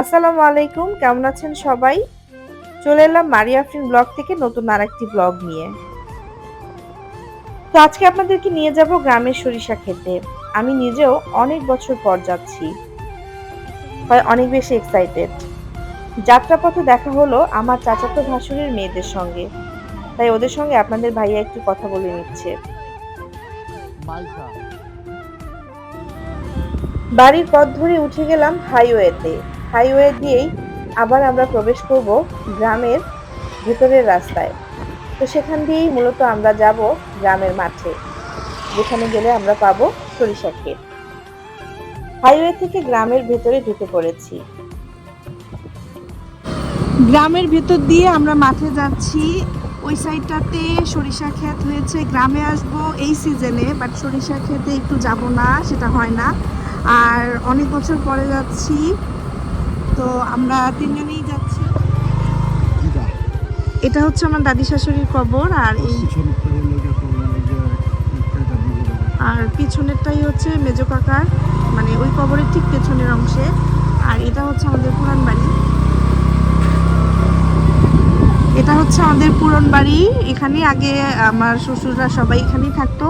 আসসালামু আলাইকুম কেমন আছেন সবাই? চলে এলাম মারিয়া আফরিন ব্লগ থেকে নতুন আর একটি ব্লগ নিয়ে। তো আজকে আপনাদেরকে নিয়ে যাব গ্রামের সরিষা খেতে। আমি নিজেও অনেক বছর পর যাচ্ছি। হয় অনেক বেশি এক্সাইটেড যাত্রাপথে দেখা হলো আমার চাচাতো ভাসুরের মেয়েদের সঙ্গে। তাই ওদের সঙ্গে আপনাদের ভাইয়া একটু কথা বলে নিচ্ছে। বাড়ির পথ ধরে উঠে গেলাম হাইওয়েতে হাইওয়ে দিয়েই আবার আমরা প্রবেশ করব গ্রামের ভেতরের রাস্তায়। তো সেখান দিয়েই মূলত আমরা যাব গ্রামের মাঠে, যেখানে গেলে আমরা পাবো সরিষা ক্ষেত। হাইওয়ে থেকে গ্রামের ভেতরে ঢুকে পড়েছি। গ্রামের ভেতর দিয়ে আমরা মাঠে যাচ্ছি। ওই সাইডটাতে সরিষা ক্ষেত হয়েছে, গ্রামে আসব এই সিজনে বাট সরিষা ক্ষেতে একটু যাব না, সেটা হয় না। আর অনেক বছর পরে যাচ্ছি তো আমরা তিনজনেই যাচ্ছি। এটা হচ্ছে আমার দাদি শাশুড়ির কবর আর এই আর পিছনেরটাই হচ্ছে মেজো কাকার মানে ওই কবরের ঠিক পেছনের অংশে আর এটা হচ্ছে আমাদের পুরান বাড়ি। এটা হচ্ছে আমাদের পুরন বাড়ি এখানে আগে আমার শ্বশুররা সবাই এখানেই থাকতো।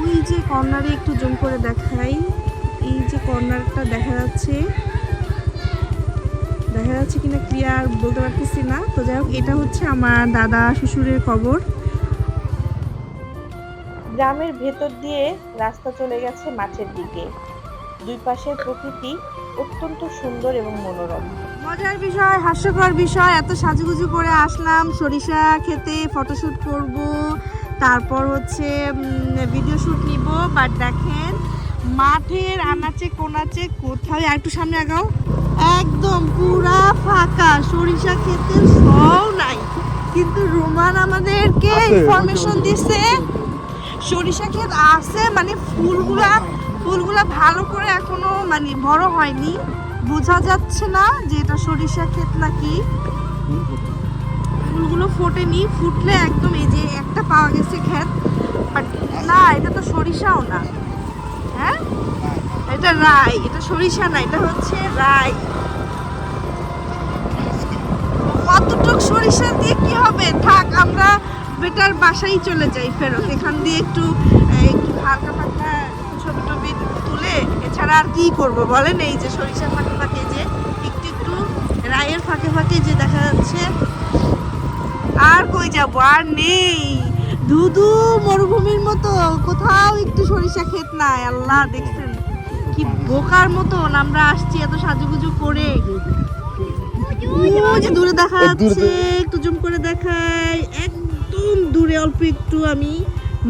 ওই যে কর্নারে একটু জুম করে দেখাই। কর্নারটা দেখা যাচ্ছে। দেখা যাচ্ছে কিনা ক্লিয়ার বলতে পারতেছি না। তো যাই হোক এটা হচ্ছে আমার দাদা শ্বশুরের কবর। গ্রামের ভেতর দিয়ে রাস্তা চলে গেছে মাঠের দিকে। দুই পাশের প্রকৃতি অত্যন্ত সুন্দর এবং মনোরম। মজার বিষয় হাস্যকর বিষয় এত সাজুগুজু করে আসলাম। সরিষা খেতে ফটোশ্যুট করব। তারপর হচ্ছে ভিডিও শ্যুট নিব। বাট দেখেন মাঠের আনাচে কোনাচে কোথায়? একটু সামনে আগাও। একদম পুরা ফাঁকা। সরিষা ক্ষেতের সব নাই। কিন্তু রোমান আমাদেরকে ইনফরমেশন দিছে সরিষা ক্ষেত আছে মানে ফুলগুলা ফুলগুলা ভালো করে এখনও মানে বড় হয়নি। বোঝা যাচ্ছে না যে এটা সরিষা ক্ষেত নাকি। ফুলগুলো ফোটেনি। ফুটলে একদম এই যে একটা পাওয়া গেছে ক্ষেত। বাট না এটা তো সরিষাও না। হ্যাঁ? এটা রাই, এটা সরিষা না, এটা হচ্ছে রাই। অতটুক সরিষা দিয়ে কি হবে? থাক, আমরা বেটার বাসায় চলে যাই, ফেরত। এখান দিয়ে একটু একটু হালকা পাতলা ছবি টবি তুলে, এছাড়া আর কি করব বলেন? এই যে সরিষার ফাঁকে ফাঁকে যে, একটু একটু রায়ের ফাঁকে ফাঁকে যে দেখা যাচ্ছে। আর কই যাব? আর নেই। ধুধু মরুভূমির মতো কোথাও একটু সরিষা ক্ষেত নাই আল্লাহ দেখছেন। কি বোকার মতন আমরা আসছি এত সাজুগুজু করে। যে দূরে দেখা যাচ্ছে একটু জুম করে দেখাই। একদম দূরে অল্প একটু আমি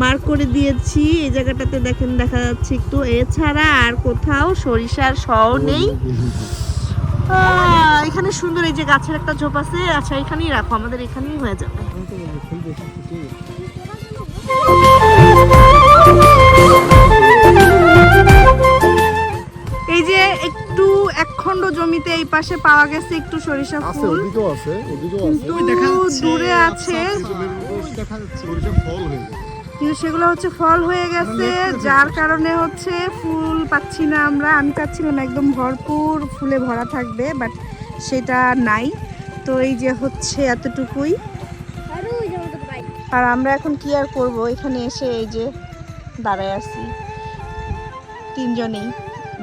মার্ক করে দিয়েছি। এই জায়গাটাতে দেখেন দেখা যাচ্ছে একটু। এছাড়া আর কোথাও সরিষার শও নেই। এখানে সুন্দর এই যে গাছের একটা ঝোপ আছে। আচ্ছা এখানেই রাখো আমাদের এখানেই হয়ে যাবে। এই যে একটু একখণ্ড জমিতে এই পাশে পাওয়া গেছে একটু সরিষা আছে ফুল। আছে কিন্তু দূরে আছে। কিন্তু সেগুলো হচ্ছে ফল হয়ে গেছে যার কারণে হচ্ছে ফুল পাচ্ছি না আমরা। আমি চাচ্ছিলাম একদম ভরপুর ফুলে ভরা থাকবে বাট সেটা নাই। তো এই যে হচ্ছে এতটুকুই। আর আমরা এখন কি আর করব? এখানে এসে এই যে দাঁড়ায় আছি। তিনজনেই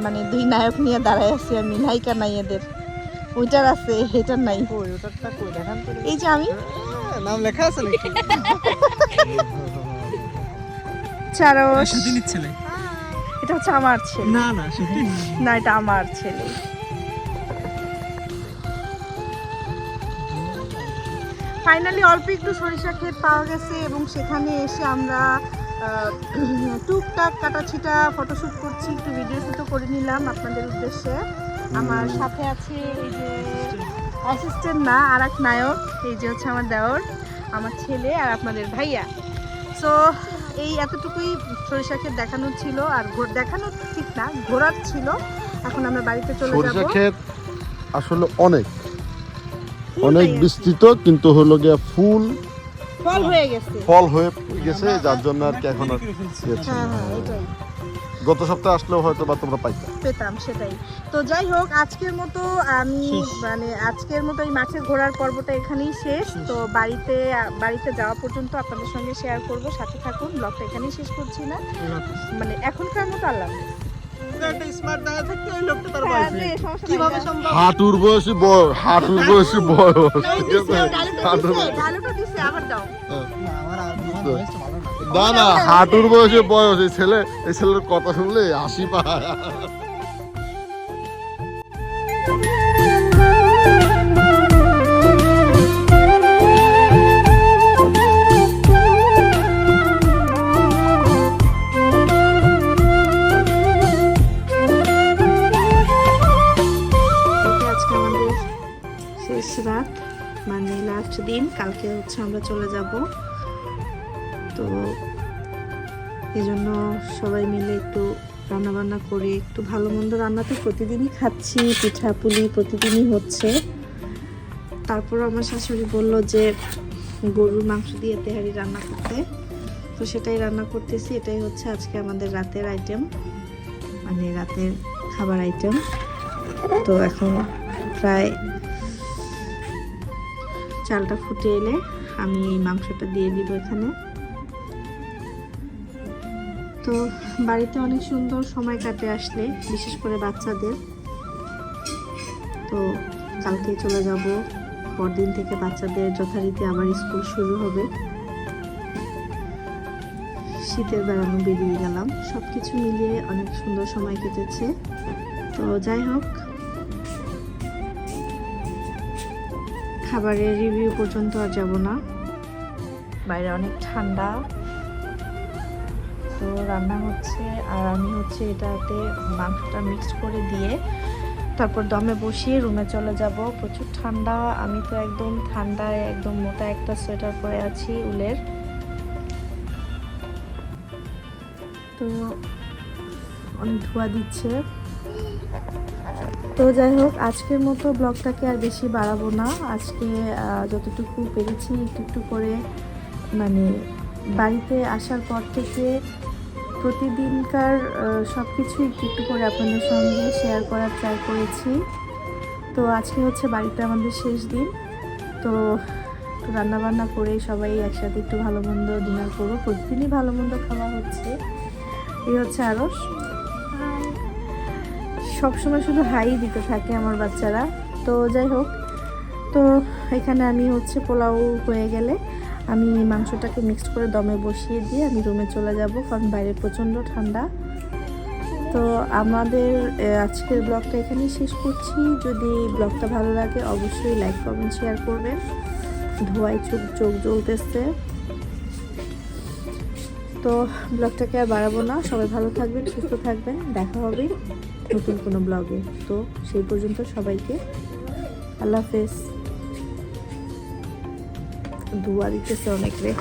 মানে দুই নায়ক নিয়ে দাঁড়ায় আছি আমি নায়িকা নাই এদের। ওইটার আছে এটার নাই। কই ওটারটা কই? দেখান তো। এই যে আমি। নাম লেখা আছে নাকি? চারস এটা হচ্ছে আমার ছেলে। না না না এটা আমার ছেলে। ফাইনালি অল্প একটু সরিষা ক্ষেত পাওয়া গেছে এবং সেখানে এসে আমরা টুকটাক কাটাছিটা ফটোশ্যুট করছি একটু ভিডিও শ্যুটও করে নিলাম আপনাদের উদ্দেশ্যে। আমার সাথে আছে এই যে অ্যাসিস্ট্যান্ট না আর এক নায়ক এই যে হচ্ছে আমার দেওর আমার ছেলে আর আপনাদের ভাইয়া। সো এই এতটুকুই সরিষা ক্ষেত দেখানোর ছিল আর ঘোর দেখানো ঠিক না ঘোরার ছিল। এখন আমরা বাড়িতে চলে সরিষা যাব। ক্ষেত আসলে অনেক। অনেক বিস্তৃত কিন্তু হলো গিয়া ফুল ফল হয়ে গেছে। ফল হয়ে গেছে যার জন্য আর কি এখন আর হ্যাঁ। হ্যাঁ গত সপ্তাহে আসলেও হয়তো বা তোমরা পাইতা। পেতাম সেটাই। তো যাই হোক আজকের মতো আমি মানে আজকের মতো এই মাছের ঘোরার পর্বটা এখানেই শেষ। তো বাড়িতে বাড়িতে যাওয়া পর্যন্ত আপনাদের সঙ্গে শেয়ার করব। সাথে থাকুন ব্লগটা এখানেই শেষ করছি না। মানে এখনকার মতো আল্লাহ হাঁটুর বয়সী বয়স হাঁটুর বয়সে। বয়স। না না হাঁটুর বয়সে বয়স এই ছেলে এই ছেলের কথা শুনলে হাসি পায়। রাত। মানে লাস্ট দিন, কালকে হচ্ছে আমরা চলে যাব। তো এই জন্য সবাই মিলে একটু রান্না বান্না করে, একটু ভালো মন্দ রান্না তো প্রতিদিনই খাচ্ছি, পিঠা পুলি প্রতিদিনই হচ্ছে। তারপর আমার শাশুড়ি বলল যে গরুর মাংস দিয়ে তেহারি রান্না করতে। তো সেটাই রান্না করতেছি, এটাই হচ্ছে আজকে আমাদের রাতের আইটেম মানে রাতের খাবার আইটেম তো এখন প্রায় চালটা ফুটে এলে আমি এই মাংসটা দিয়ে দিব এখানে। তো বাড়িতে অনেক সুন্দর সময় কাটে আসলে, বিশেষ করে বাচ্চাদের। তো কালকে চলে যাব, পরদিন থেকে বাচ্চাদের যথারীতি আবার স্কুল শুরু হবে। শীতের বেড়ানো বেরিয়ে গেলাম। সব কিছু মিলিয়ে অনেক সুন্দর সময় কেটেছে। তো যাই হোক খাবারের রিভিউ পর্যন্ত আর যাব না। বাইরে অনেক ঠান্ডা। তো রান্না হচ্ছে, আর আমি হচ্ছে এটাতে মাংসটা মিক্স করে দিয়ে তারপর দমে বসিয়ে রুমে চলে যাব। প্রচুর ঠান্ডা, আমি তো একদম ঠান্ডায়, একদম মোটা একটা সোয়েটার পরে আছি উলের। তো অনেক ধোয়া দিচ্ছে। তো যাই হোক, আজকের মতো ব্লগটাকে আর বেশি বাড়াবো না। আজকে যতটুকু পেরেছি একটু একটু করে মানে বাড়িতে আসার পর থেকে প্রতিদিনকার সব কিছু একটু একটু করে আপনাদের সঙ্গে শেয়ার করার ট্রাই করেছি। তো আজকে হচ্ছে বাড়িতে আমাদের শেষ দিন। তো রান্নাবান্না করে সবাই একসাথে একটু ভালো মন্দ ডিনার করব। প্রতিদিনই ভালো মন্দ খাওয়া হচ্ছে। এই হচ্ছে আরস সবসময় শুধু হাই দিতে থাকে আমার বাচ্চারা। তো যাই হোক, তো এখানে আমি হচ্ছে পোলাও হয়ে গেলে আমি মাংসটাকে মিক্সড করে দমে বসিয়ে দিয়ে আমি রুমে চলে যাব, কারণ বাইরে প্রচণ্ড ঠান্ডা। তো আমাদের আজকের ব্লগটা এখানেই শেষ করছি। যদি ব্লগটা ভালো লাগে অবশ্যই লাইক কমেন্ট শেয়ার করবেন। ধোয়ায় চোখ চোখ জ্বলতেছে। তো ব্লগটাকে আর বাড়াবো না। সবাই ভালো থাকবেন, সুস্থ থাকবেন। দেখা হবে। নতুন কোনো ব্লগে। তো সেই পর্যন্ত সবাইকে আল্লাহ হাফেজ। দুয়া দিতেছে অনেক রে।